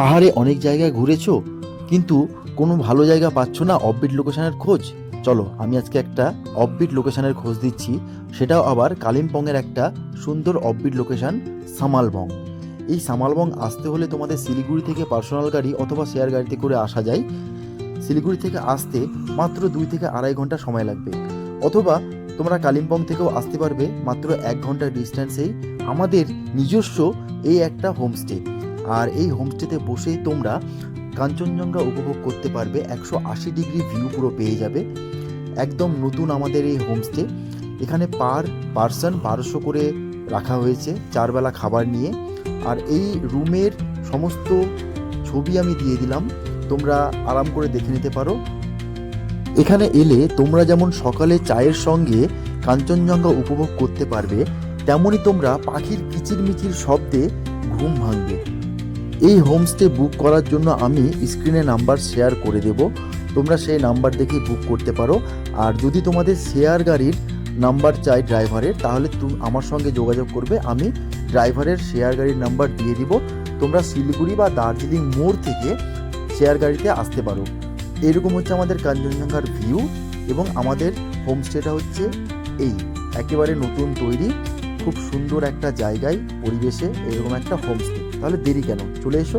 পাহাড়ে অনেক জায়গায় ঘুরেছো? কিন্তু কোনো ভালো জায়গা পাচ্ছ না অফবিট লোকেশনের খোঁজ? চলো, আমি আজকে একটা অফবিট লোকেশনের খোঁজ দিচ্ছি। সেটাও আবার কালিম্পংয়ের একটা সুন্দর অফবিট লোকেশন সামালবং। এই সামালবং আসতে হলে তোমাদের শিলিগুড়ি থেকে পার্সোনাল গাড়ি অথবা শেয়ার গাড়িতে করে আসা যায়। শিলিগুড়ি থেকে আসতে মাত্র দুই থেকে আড়াই ঘণ্টা সময় লাগবে। অথবা তোমরা কালিম্পং থেকেও আসতে পারবে মাত্র এক ঘণ্টার ডিস্টেন্সেই আমাদের নিজস্ব এই একটা হোমস্টে আর এই হোমস্টেতে বসেই তোমরা কাঞ্চনজঙ্ঘা উপভোগ করতে পারবে। একশো আশি ডিগ্রি ভিউ পুরো পেয়ে যাবে। একদম নতুন আমাদের এই হোমস্টে এখানে পার পার্সন বারোশো করে রাখা হয়েছে চারবেলা খাবার নিয়ে। আর এই রুমের সমস্ত ছবি আমি দিয়ে দিলাম। তোমরা আরাম করে দেখে নিতে পারো। এখানে এলে তোমরা যেমন সকালে চায়ের সঙ্গে কাঞ্চনজঙ্ঘা উপভোগ করতে পারবে তেমনই তোমরা পাখির কিচিরমিচির শব্দে ঘুম ভাঙবে। এই হোমস্টে বুক করার জন্য আমি স্ক্রিনে নাম্বার শেয়ার করে দেব। তোমরা সেই নাম্বার দেখে বুক করতে পারো। আর যদি তোমাদের শেয়ার গাড়ির নাম্বার চাই ড্রাইভারের তাহলে তুমি আমার সঙ্গে যোগাযোগ করবে। আমি ড্রাইভারের শেয়ার গাড়ির নাম্বার দিয়ে দিব। তোমরা শিলিগুড়ি বা দার্জিলিং মোড় থেকে শেয়ার গাড়িতে আসতে পারো। এরকম হচ্ছে আমাদের কাঞ্চনজঙ্ঘার ভিউ এবং আমাদের হোমস্টেটা হচ্ছে এই। একেবারে নতুন তৈরি। খুব সুন্দর একটা জায়গায় পরিবেশে এরকম একটা হোমস্টে তাহলে দেরি কেন? চলে এসো।